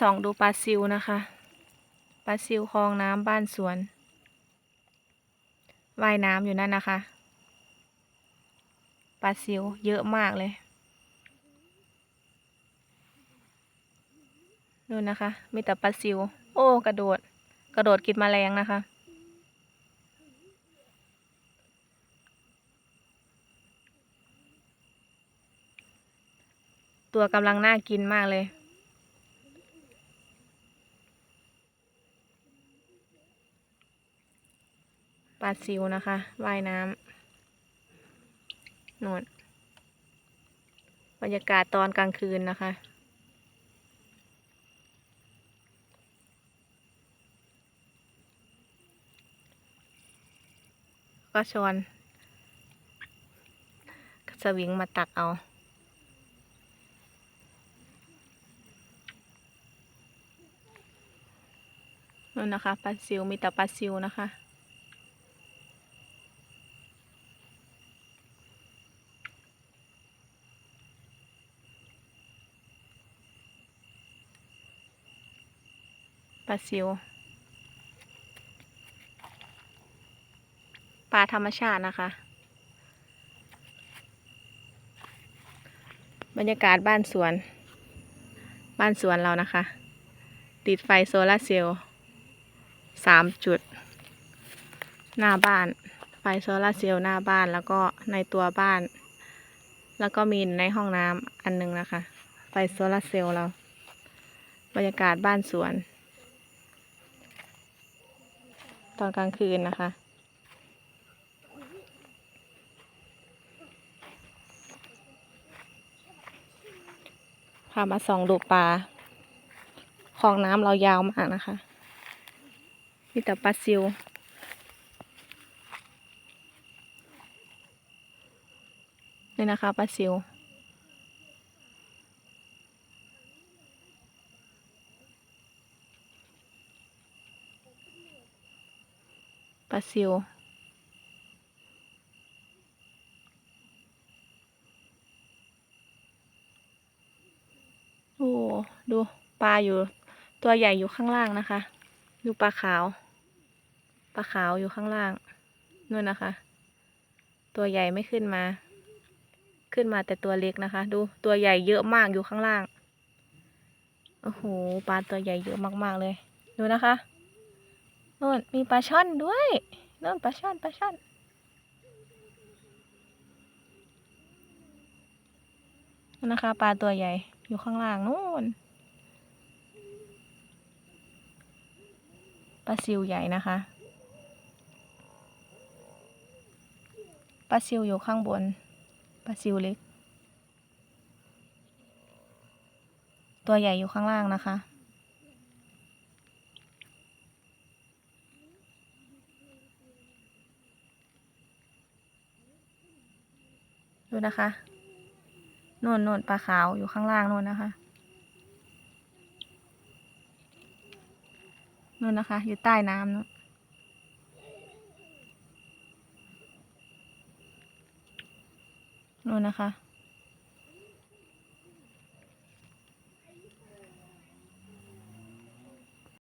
ส่องดูปลาซิวนะคะปลาซิวคลองน้ำบ้านสวนว่ายน้ำอยู่นั่นนะคะปลาซิวเยอะมากเลยดูนะคะ มีแต่ปลาซิว โอ้ กระโดด กระโดดกินแมลงนะคะ ตัวกำลังน่ากินมากเลย ปลาซิวนะคะว่ายน้ำนวดบรรยากาศตอนกลางคืนนะคะ ก็ชวนสวิงมาตักเอานู่นนะคะปลาซิวมีแต่ปลาซิวนะคะ ปลาซิว ปลาธรรมชาตินะคะ บรรยากาศบ้านสวน บ้านสวนเรานะคะ ติดไฟโซลาร์เซลล์สามจุด หน้าบ้าน ไฟโซลาร์เซลล์หน้าบ้านแล้วก็ในตัวบ้าน แล้วก็มีในห้องน้ำอันหนึงนะคะ ไฟโซลาร์เซลล์เรา บรรยากาศบ้านสวน ตอนกลางคืนนะคะ พามาส่องดูปลาคลองน้ำเรายาวมากนะคะมีแต่ปลาซิวนี่นะคะปลาซิว ปลาซิว โอ้ ดูปลาอยู่ ตัวใหญ่อยู่ข้างล่างนะคะ ดูปลาขาว ปลาขาวอยู่ข้างล่างนู่นนะคะ ตัวใหญ่ไม่ขึ้นมา ขึ้นมาแต่ตัวเล็กนะคะ ดูตัวใหญ่เยอะมากอยู่ข้างล่าง โอ้โห ปลาตัวใหญ่เยอะมากๆเลย ดูนะคะ นู่นมีปลาช่อนด้วยนู่นปลาช่อนปลาช่อนนะคะปลาตัวใหญ่อยู่ข้างล่างนู่นปลาซิวใหญ่นะคะปลาซิวอยู่ข้างบนปลาซิวเล็ก ตัวใหญ่อยู่ข้างล่างนะคะ ดูนะคะโน่นโน่นปลาขาวอยู่ข้างล่างโน่นนะคะโน่นนะคะ อยู่ใต้น้ำนนวลนนะคะ